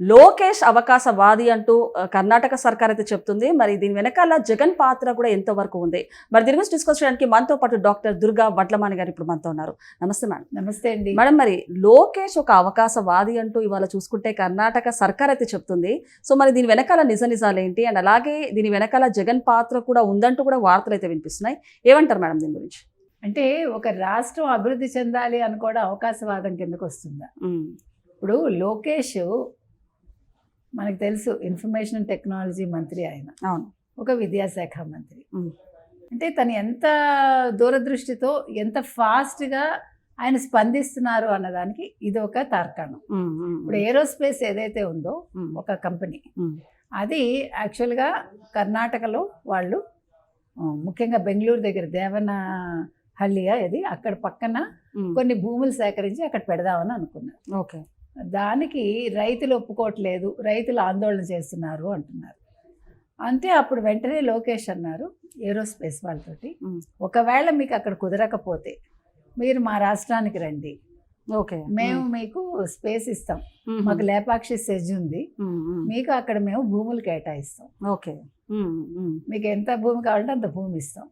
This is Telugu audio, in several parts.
లోకేష్ అవకాశవాది అంటూ కర్ణాటక సర్కార్ అయితే చెప్తుంది. మరి దీని వెనకాల జగన్ పాత్ర కూడా ఎంతవరకు ఉంది? మరి దీని గురించి డిస్కస్ చేయడానికి మనతో పాటు డాక్టర్ దుర్గా వడ్లమాని గారు ఇప్పుడు మనతో ఉన్నారు. నమస్తే మేడం నమస్తే అండి. మేడం మరి లోకేష్ ఒక అవకాశవాది అంటూ ఇవాళ చూసుకుంటే కర్ణాటక సర్కార్ అయితే చెప్తుంది. సో మరి దీని వెనకాల నిజ నిజాలు ఏంటి? అండ్ అలాగే దీని వెనకాల జగన్ పాత్ర కూడా ఉందంటూ కూడా వార్తలు అయితే వినిపిస్తున్నాయి. ఏమంటారు మేడం దీని గురించి? అంటే ఒక రాష్ట్రం అభివృద్ధి చెందాలి అనుకోవడం అవకాశవాదం కిందకు వస్తుందా? ఇప్పుడు లోకేష్ మనకు తెలుసు ఇన్ఫర్మేషన్ టెక్నాలజీ మంత్రి ఆయన. అవును. ఒక విద్యాశాఖ మంత్రి. అంటే తను ఎంత దూరదృష్టితో ఎంత ఫాస్ట్గా ఆయన స్పందిస్తున్నారు అన్నదానికి ఇది ఒక తార్కాణం ఇప్పుడు ఏరోస్పేస్ ఏదైతే ఉందో ఒక కంపెనీ అది యాక్చువల్గా కర్ణాటకలో వాళ్ళు ముఖ్యంగా బెంగళూరు దగ్గర దేవనహల్లియా ఇది అక్కడ పక్కన కొన్ని భూములు సేకరించి అక్కడ పెడదామని అనుకున్నారు. ఓకే. దానికి రైతులు ఒప్పుకోవట్లేదు రైతులు ఆందోళన చేస్తున్నారు అంటున్నారు. అంటే అప్పుడు వెంటనే లోకేష్ అన్నారు ఏరోస్పేస్ వాళ్ళతోటి ఒకవేళ మీకు అక్కడ కుదరకపోతే మీరు మా రాష్ట్రానికి రండి. ఓకే. మేము మీకు స్పేస్ ఇస్తాం. మాకు లేపాక్షి సెజ్ ఉంది. మీకు అక్కడ మేము భూములు కేటాయిస్తాం. ఓకే. మీకు ఎంత భూమి కావాలంటే అంత భూమి ఇస్తాం.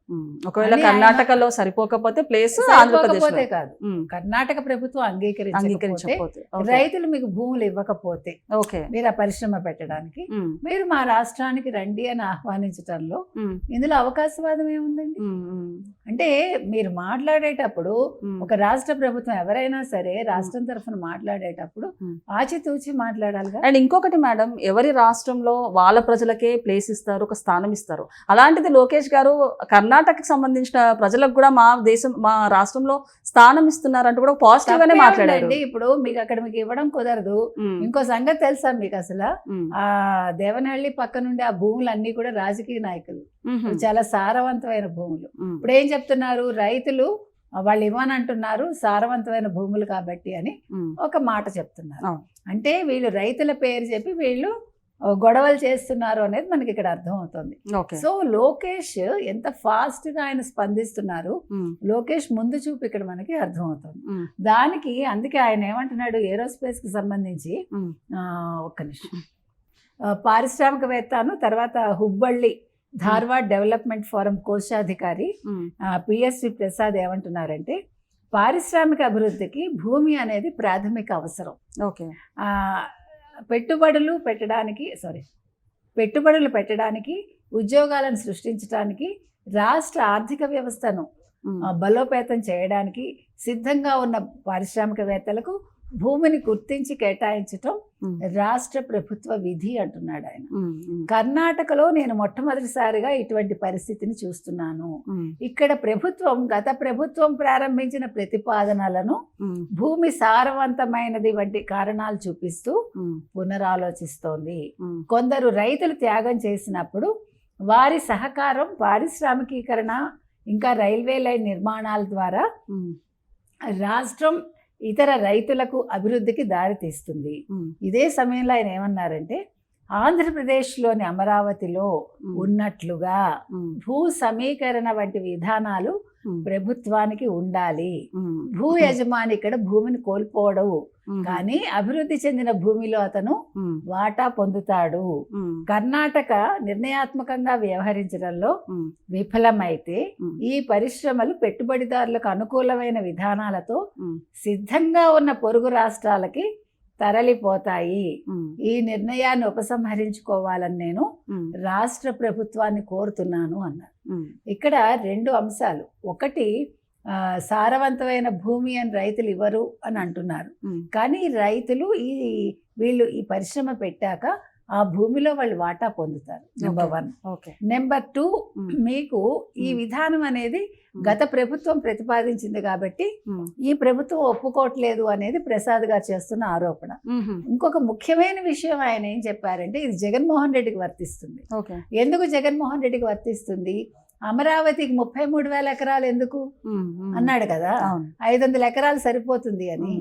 ఒకవేళ కర్ణాటకలో సరిపోకపోతే ప్లేస్ ఆంధ్రప్రదేశ్ సరిపోకపోతే కాదు. కర్ణాటక ప్రభుత్వం అంగీకరించకపోతే. రైతులు మీకు భూములు ఇవ్వకపోతే ఓకే. మీరు ఆ పరిశ్రమ పెట్టడానికి మీరు మా రాష్ట్రానికి రండి అని ఆహ్వానించటంలో ఇందులో అవకాశవాదం ఏముందండి? అంటే మీరు మాట్లాడేటప్పుడు ఒక రాష్ట్ర ప్రభుత్వం ఎవరైనా సరే రాష్ట్రం తరఫున మాట్లాడేటప్పుడు. ఆచితూచి మాట్లాడాలిగా? అండ్ ఇంకొకటి మేడం ఎవరి రాష్ట్రంలో వాళ్ళ ప్రజలకే ప్లేస్ ఇస్తారు? ఒక స్థానం ఇస్తారు. అలాంటిది లోకేష్ గారు కర్ణాటకకి సంబంధించిన ప్రజలకు కూడా మా దేశం మా రాష్ట్రంలో స్థానం ఇస్తున్నారు అంటూ కూడా పాజిటివ్ గానే మాట్లాడారు. ఇప్పుడు మీకు అక్కడ మీకు ఇవ్వడం కుదరదు. ఇంకో సంగతి తెలుసా మీకు అసలు? ఆ దేవనహಳ್ಳಿ పక్క నుండి ఆ భూములన్నీ కూడా రాజకీయ నాయకులు. చాలా సారవంతమైన భూములు. ఇప్పుడు ఏం చెప్తున్నారు? రైతులు వాళ్ళు ఇవ్వనంటున్నారు సారవంతమైన భూములు కాబట్టి అని ఒక మాట చెప్తున్నారు. అంటే వీళ్ళు రైతుల పేరు చెప్పి వీళ్ళు గొడవలు చేస్తున్నారు అనేది మనకి ఇక్కడ అర్థం అవుతుంది సో లోకేష్ ఎంత fast గా ఆయన స్పందిస్తున్నారు లోకేష్ ముందు చూపు ఇక్కడ మనకి అర్థం అవుతుంది దానికి అందుకే ఆయన ఏమంటున్నాడు ఏరోస్పేస్కి సంబంధించి ఒక్క నిమిషం. పారిశ్రామికవేత్తను తర్వాత హుబ్బళ్ళి ధార్వాడ్ డెవలప్మెంట్ ఫోరం కోశాధికారి పిఎస్వి ప్రసాద్ ఏమంటున్నారంటే పారిశ్రామిక అభివృద్ధికి భూమి అనేది ప్రాథమిక అవసరం. ఓకే. పెట్టుబడులు పెట్టడానికి సారీ పెట్టుబడులు పెట్టడానికి ఉద్యోగాలను సృష్టించడానికి రాష్ట్ర ఆర్థిక వ్యవస్థను బలోపేతం చేయడానికి సిద్ధంగా ఉన్న పారిశ్రామికవేత్తలకు భూమిని గుర్తించి కేటాయించటం రాష్ట్ర ప్రభుత్వ విధి అంటున్నాడు ఆయన. కర్ణాటకలో నేను మొట్టమొదటిసారిగా ఇటువంటి పరిస్థితిని చూస్తున్నాను. ఇక్కడ ప్రభుత్వం గత ప్రభుత్వం ప్రారంభించిన ప్రతిపాదనలను భూమి సారవంతమైనది వంటి కారణాలు చూపిస్తూ పునరాలోచిస్తోంది. కొందరు రైతులు త్యాగం చేసినప్పుడు వారి సహకారం పారిశ్రామికీకరణ ఇంకా రైల్వే లైన్ నిర్మాణాల ద్వారా రాష్ట్రం ఇతర రైతులకు అభివృద్ధికి దారితీస్తుంది ఇదే సమయంలో ఆయన ఏమన్నారంటే ఆంధ్రప్రదేశ్లోని అమరావతిలో ఉన్నట్లుగా భూ సమీకరణ వంటి విధానాలు ప్రభుత్వానికి ఉండాలి. భూ యజమాని ఇక్కడ భూమిని కోల్పోవడవు ఉమ్, కానీ అభివృద్ధి చెందిన భూమిలో అతను వాటా పొందుతాడు. కర్ణాటక నిర్ణయాత్మకంగా వ్యవహరించడంలో విఫలమైతే ఈ పరిశ్రమలు పెట్టుబడిదారులకు అనుకూలమైన విధానాలతో సిద్ధంగా ఉన్న పొరుగు రాష్ట్రాలకి తరలిపోతాయి. ఈ నిర్ణయాన్ని ఉపసంహరించుకోవాలని నేను రాష్ట్ర ప్రభుత్వాన్ని కోరుతున్నాను అన్నారు ఇక్కడ రెండు అంశాలు. ఒకటి సారవంతమైన భూమి అని రైతులు ఇవ్వరు అని అంటున్నారు. కానీ రైతులు ఈ వీళ్ళు ఈ పరిశ్రమ పెట్టాక ఆ భూమిలో వాళ్ళు వాటా పొందుతారు number. One okay. Number two మీకు ఈ. విధానం అనేది గత ప్రభుత్వం ప్రతిపాదించింది కాబట్టి ఈ ప్రభుత్వం ఒప్పుకోవట్లేదు అనేది ప్రసాద్ గారు చేస్తున్న ఆరోపణ. ఇంకొక ముఖ్యమైన విషయం ఆయన ఏం చెప్పారంటే ఇది జగన్మోహన్ రెడ్డికి వర్తిస్తుంది. ఎందుకు జగన్మోహన్ రెడ్డికి వర్తిస్తుంది? అమరావతికి ముప్పై మూడు వేల ఎకరాలు ఎందుకు? అన్నాడు కదా. ఐదు వందల ఎకరాలు సరిపోతుంది అని.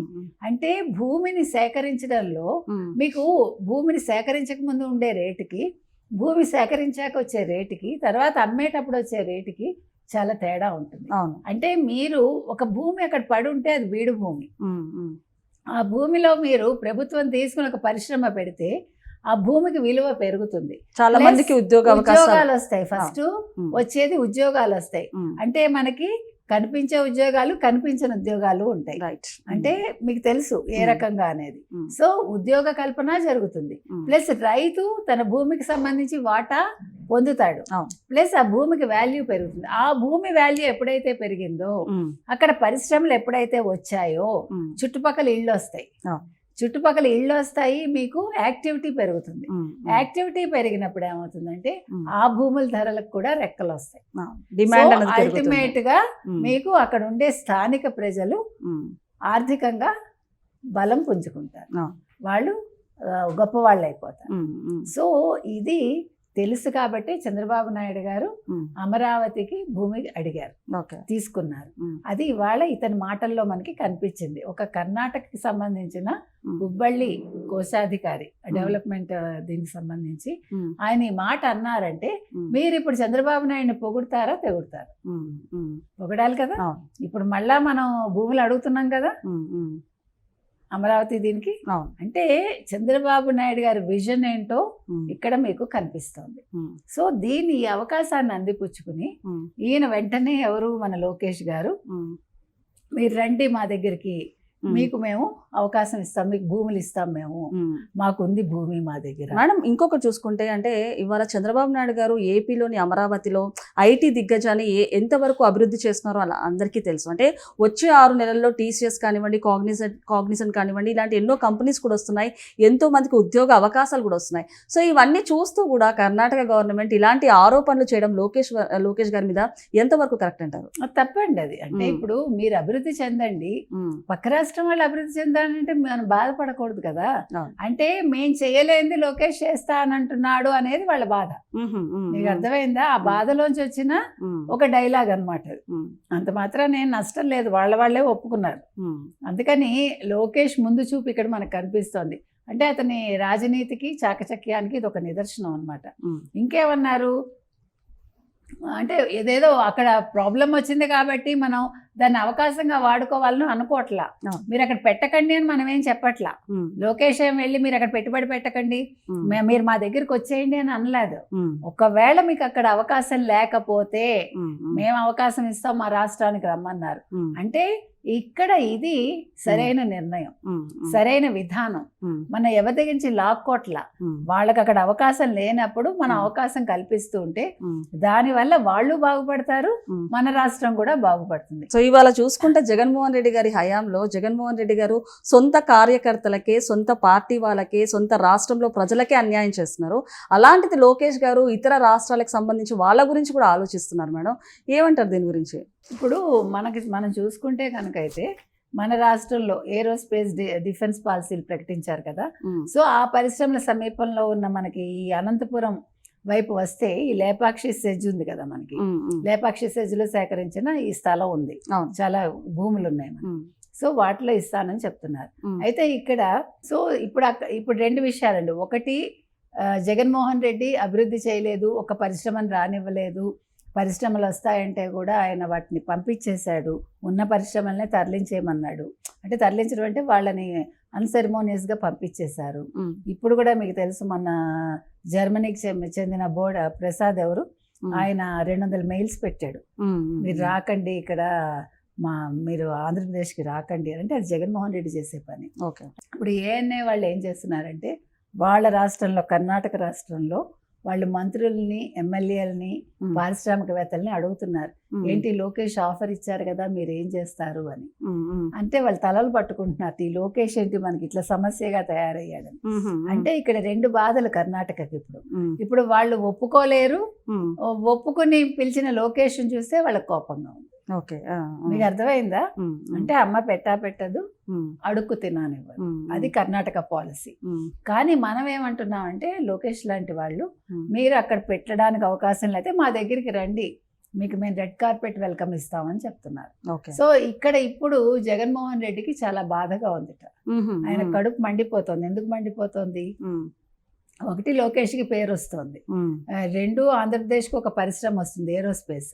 అంటే భూమిని సేకరించడంలో మీకు భూమిని సేకరించక ముందు ఉండే రేటుకి భూమి సేకరించాక వచ్చే రేటుకి తర్వాత అమ్మేటప్పుడు వచ్చే రేటుకి చాలా తేడా ఉంటుంది. అంటే మీరు ఒక భూమి అక్కడ పడి ఉంటే అది బీడు భూమి. ఆ భూమిలో మీరు ప్రభుత్వం తీసుకుని ఒక పరిశ్రమ పెడితే ఆ భూమికి విలువ పెరుగుతుంది. చాలా మందికి ఉద్యోగ ఉద్యోగాలు వస్తాయి ఫస్ట్. వచ్చేది ఉద్యోగాలు వస్తాయి. అంటే మనకి కనిపించే ఉద్యోగాలు కనిపించని ఉద్యోగాలు ఉంటాయి. రైట్ అంటే మీకు తెలుసు ఏ. రకంగా అనేది. సో ఉద్యోగ కల్పన జరుగుతుంది. ప్లస్ రైతు తన భూమికి సంబంధించి వాటా పొందుతాడు. ప్లస్ ఆ భూమికి వాల్యూ పెరుగుతుంది. ఆ భూమి వాల్యూ ఎప్పుడైతే పెరిగిందో అక్కడ పరిశ్రమలు ఎప్పుడైతే వచ్చాయో చుట్టుపక్కల ఇళ్ళు వస్తాయి. చుట్టుపక్కల ఇళ్ళు వస్తాయి మీకు యాక్టివిటీ పెరుగుతుంది. యాక్టివిటీ పెరిగినప్పుడు ఏమవుతుందంటే ఆ భూముల ధరలకు కూడా రెక్కలు వస్తాయి. డిమాండ్. అల్టిమేట్గా మీకు అక్కడ ఉండే స్థానిక ప్రజలు ఆర్థికంగా బలం పుంజుకుంటారు. వాళ్ళు గొప్పవాళ్ళు అయిపోతారు. సో ఇది తెలుసు కాబట్టి చంద్రబాబు నాయుడు గారు అమరావతికి భూమి అడిగారు తీసుకున్నారు. అది ఇవాళ ఇతని మాటల్లో మనకి కనిపించింది. ఒక కర్ణాటకకి సంబంధించిన ఉమ్, హుబ్బళ్ళి కోశాధికారి డెవలప్మెంట్ దీనికి సంబంధించి ఆయన ఈ మాట అన్నారంటే మీరు ఇప్పుడు చంద్రబాబు నాయుడిని పొగుడతారా తెగుడతారా? పొగడాలి కదా. ఇప్పుడు మళ్ళా మనం భూములు అడుగుతున్నాం కదా? అమరావతి దీనికి. అంటే చంద్రబాబు నాయుడు గారి విజన్ ఏంటో ఇక్కడ మీకు కనిపిస్తోంది. సో దీని ఈ అవకాశాన్ని అందిపుచ్చుకుని ఈయన వెంటనే ఎవరు? మన లోకేష్ గారు. మీరు రండి మా దగ్గరికి మీకు మేము అవకాశం ఇస్తాం మీకు భూములు ఇస్తాం మేము. మాకుంది భూమి మా దగ్గర. మేడం ఇంకొకటి చూసుకుంటే అంటే ఇవాళ చంద్రబాబు నాయుడు గారు ఏపీలోని అమరావతిలో ఐటీ దిగ్గజాన్ని ఏ ఎంతవరకు అభివృద్ధి చేస్తున్నారో అలా అందరికీ తెలుసు. అంటే వచ్చే ఆరు నెలల్లో టీసీఎస్ కానివ్వండి కాగ్నిసెంట్ కాగ్నిసెంట్ కానివ్వండి ఇలాంటి ఎన్నో కంపెనీస్ కూడా వస్తున్నాయి. ఎంతో మందికి ఉద్యోగ అవకాశాలు కూడా వస్తున్నాయి. సో ఇవన్నీ చూస్తూ కూడా కర్ణాటక గవర్నమెంట్ ఇలాంటి ఆరోపణలు చేయడం లోకేష్ లోకేష్ గారి మీద ఎంతవరకు కరెక్ట్ అంటారు? తప్పండి అది. అంటే. ఇప్పుడు మీరు అభివృద్ధి చెందండి. ఉమ్, పక్క రాష్ట్రం వాళ్ళు అభివృద్ధి చెందాలంటే మనం బాధపడకూడదు కదా. అంటే మేం చేయలేంది లోకేష్ చేస్తా అని అంటున్నాడు అనేది వాళ్ళ బాధ. మీకు అర్థమైందా? ఆ బాధలోంచి వచ్చిన ఒక డైలాగ్ అనమాట అంత మాత్రం నేను నష్టం లేదు. వాళ్ళ వాళ్ళే ఒప్పుకున్నారు. అందుకని లోకేష్ ముందు చూపు ఇక్కడ మనకు కనిపిస్తోంది. అంటే అతని రాజనీతికి చాకచక్యానికి ఇది ఒక నిదర్శనం అనమాట ఇంకేమన్నారు? అంటే ఏదేదో అక్కడ ప్రాబ్లం వచ్చింది కాబట్టి మనం దాన్ని అవకాశంగా వాడుకోవాలని అనుకోవట్లా. మీరు అక్కడ పెట్టకండి అని మనం ఏం చెప్పట్లా? ఉమ్, లోకేష్ ఏం వెళ్ళి మీరు అక్కడ పెట్టుబడి పెట్టకండి? మీరు మా దగ్గరికి వచ్చేయండి అని అనలేదు. ఒకవేళ మీకు అక్కడ అవకాశం లేకపోతే మేము అవకాశం ఇస్తాం మా రాష్ట్రానికి రమ్మన్నారు. అంటే ఇక్కడ ఇది సరైన నిర్ణయం సరైన విధానం. మన ఎవరి దగ్గర నుంచి లాక్కోట్ల వాళ్ళకి అక్కడ అవకాశం లేనప్పుడు మనం. అవకాశం కల్పిస్తూ ఉంటే దానివల్ల వాళ్ళు బాగుపడతారు. మన రాష్ట్రం కూడా బాగుపడుతుంది. సో ఇవాళ చూసుకుంటే జగన్మోహన్ రెడ్డి గారి హయాంలో జగన్మోహన్ రెడ్డి గారు సొంత కార్యకర్తలకే సొంత పార్టీ వాళ్ళకే సొంత రాష్ట్రంలో ప్రజలకే అన్యాయం చేస్తున్నారు. అలాంటిది లోకేష్ గారు ఇతర రాష్ట్రాలకు సంబంధించి వాళ్ళ గురించి కూడా ఆలోచిస్తున్నారు మేడం. ఏమంటారు దీని గురించి? ఇప్పుడు మనకి మనం చూసుకుంటే కనుక అయితే మన రాష్ట్రంలో ఏరోస్పేస్ డిఫెన్స్ పాలసీలు ప్రకటించారు కదా. సో ఆ పరిశ్రమల సమీపంలో ఉన్న మనకి ఈ అనంతపురం వైపు వస్తే ఈ లేపాక్షి సెజ్ ఉంది కదా మనకి. లేపాక్షి సెజ్లో సేకరించిన ఈ స్థలం ఉంది. చాలా భూములు ఉన్నాయి సో వాటిలో ఇస్తానని చెప్తున్నారు. అయితే ఇక్కడ సో ఇప్పుడు ఇప్పుడు రెండు విషయాలండి. ఒకటి జగన్మోహన్ రెడ్డి అభివృద్ధి చేయలేదు ఒక పరిశ్రమను రానివ్వలేదు పరిశ్రమలు వస్తాయంటే కూడా ఆయన వాటిని పంపించేశాడు. ఉన్న పరిశ్రమలనే తరలించేయమన్నాడు. అంటే తరలించడం అంటే వాళ్ళని అన్సెరమోనియస్గా పంపించేశారు. ఇప్పుడు కూడా మీకు తెలుసు మన జర్మనీకి చెందిన బోర్డ్ ప్రసాద్ ఎవరు? ఆయన రెండు వందల మెయిల్స్ పెట్టాడు. మీరు రాకండి ఇక్కడ మా మీరు ఆంధ్రప్రదేశ్కి రాకండి. అంటే అది జగన్మోహన్ రెడ్డి చేసే పని. ఓకే. ఇప్పుడు ఏఎన్ఏ వాళ్ళు ఏం చేస్తున్నారంటే వాళ్ళ రాష్ట్రంలో కర్ణాటక రాష్ట్రంలో వాళ్ళు మంత్రుల్ని ఎమ్మెల్యేలని పారిశ్రామికవేత్తల్ని అడుగుతున్నారు. ఏంటి లోకేష్ ఆఫర్ ఇచ్చారు కదా మీరు ఏం చేస్తారు? అని. అంటే వాళ్ళు తలలు పట్టుకుంటున్నారు. ఈ లోకేష్ ఏంటి మనకి ఇట్లా సమస్యగా తయారయ్యాడని. అంటే ఇక్కడ రెండు బాధలు కర్ణాటకకి ఇప్పుడు. ఇప్పుడు వాళ్ళు ఒప్పుకోలేరు. ఒప్పుకుని పిలిచిన లోకేష్ని చూస్తే వాళ్ళకి కోపంగా ఉంది. ఓకే. మీకు అర్థమైందా? అంటే అమ్మ పెట్టా పెట్టదు అడుక్కు ఉమ్, అది కర్ణాటక పాలసీ. కానీ మనం ఏమంటున్నామంటే లోకేష్ లాంటి వాళ్ళు మీరు అక్కడ పెట్టడానికి అవకాశం లేకపోతే మా దగ్గరికి రండి. మీకు మేము రెడ్ కార్పెట్ వెల్కమ్ ఇస్తామని చెప్తున్నారు. ఓకే. సో ఇక్కడ ఇప్పుడు జగన్మోహన్ రెడ్డికి చాలా బాధగా ఉందిట. ఆయన కడుపు మండిపోతుంది. ఎందుకు మండిపోతుంది? ఒకటి లోకేష్కి పేరు వస్తుంది రెండు ఆంధ్రప్రదేశ్కి ఒక పరిశ్రమ వస్తుంది ఏరోస్పేస్.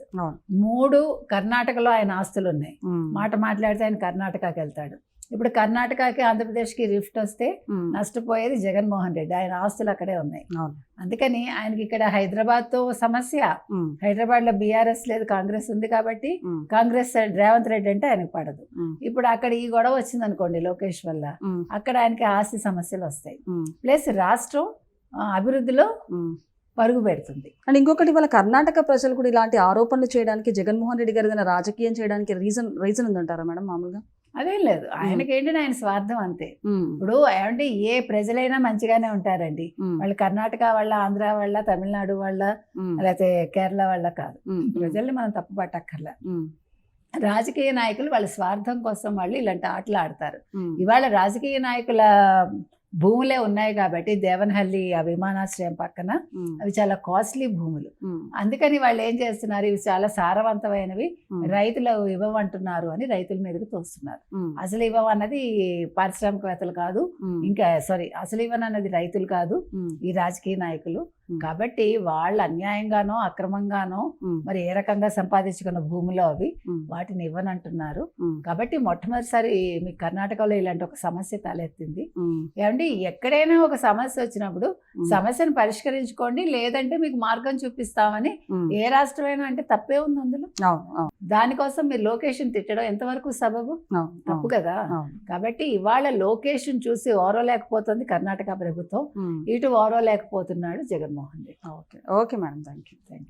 మూడు కర్ణాటకలో ఆయన ఆస్తులు ఉన్నాయి మాట మాట్లాడితే ఆయన కర్ణాటకకి వెళ్తాడు. ఇప్పుడు కర్ణాటకకి ఆంధ్రప్రదేశ్కి రిఫ్ట్ వస్తే నష్టపోయేది జగన్మోహన్ రెడ్డి. ఆయన ఆస్తులు అక్కడే ఉన్నాయి. అందుకని ఆయనకి ఇక్కడ హైదరాబాద్తో సమస్య. ఉమ్, హైదరాబాద్లో బీఆర్ఎస్ లేదు కాంగ్రెస్ ఉంది కాబట్టి కాంగ్రెస్ రేవంత్ రెడ్డి అంటే ఆయనకు పడదు. ఇప్పుడు అక్కడ ఈ గొడవ వచ్చింది అనుకోండి లోకేష్ వల్ల అక్కడ ఆయనకి ఆస్తి సమస్యలు వస్తాయి. ప్లస్ రాష్ట్రం అభివృద్ధిలో. పరుగు పెడుతుంది. అండ్ ఇంకొకటి వాళ్ళ కర్ణాటక ప్రజలు కూడా ఇలాంటి ఆరోపణలు చేయడానికి జగన్మోహన్ రెడ్డి గారు ఏదైనా రాజకీయం చేయడానికి రీజన్ రీజన్ ఉందంటారా మేడం మామూలుగా? అదేం లేదు. ఆయనకి ఏంటంటే ఆయన స్వార్థం అంతే. ఇప్పుడు ఏమంటే ఏ ప్రజలైనా మంచిగానే ఉంటారండి. వాళ్ళు కర్ణాటక వాళ్ళ ఆంధ్ర వాళ్ళ తమిళనాడు వాళ్ళ లేకపోతే కేరళ వాళ్ళ కాదు. ప్రజల్ని మనం తప్పు పట్టక్కర్లా. రాజకీయ నాయకులు వాళ్ళ స్వార్థం కోసం వాళ్ళు ఇలాంటి ఆటలు ఆడతారు. ఇవాళ రాజకీయ నాయకుల భూములే ఉన్నాయి కాబట్టి దేవనహల్లి ఆ విమానాశ్రయం పక్కన అవి చాలా కాస్ట్లీ భూములు. అందుకని వాళ్ళు ఏం చేస్తున్నారు? ఇవి చాలా సారవంతమైనవి. రైతులు ఇవ్వమంటున్నారు అని రైతుల మీదకి తోస్తున్నారు. అసలు ఇవ్వమన్నది పారిశ్రామికవేత్తలు కాదు ఇంకా సారీ అసలు ఇవ్వనన్నది రైతులు కాదు ఈ రాజకీయ నాయకులు. కాబట్టి వాళ్ళు అన్యాయంగానో అక్రమంగానో మరి ఏ రకంగా సంపాదించుకున్న భూములో అవి వాటిని ఇవ్వనంటున్నారు. కాబట్టి మొట్టమొదటిసారి మీ కర్ణాటకలో ఇలాంటి ఒక సమస్య తలెత్తింది. ఏమంటే ఎక్కడైనా ఒక సమస్య వచ్చినప్పుడు సమస్యను పరిష్కరించుకోండి లేదంటే మీకు మార్గం చూపిస్తామని. ఏ రాష్ట్రమైనా అంటే తప్పే ఉంది అందులో. దానికోసం మీరు లొకేషన్ తిట్టడం ఎంతవరకు సబబు? తప్పు కదా. కాబట్టి ఇవాళ లొకేషన్ చూసి ఓరోలేకపోతుంది కర్ణాటక ప్రభుత్వం. ఇటు ఓరోలేకపోతున్నాడు Jaganmohan Reddy. Okay. Okay madam. Thank you thank you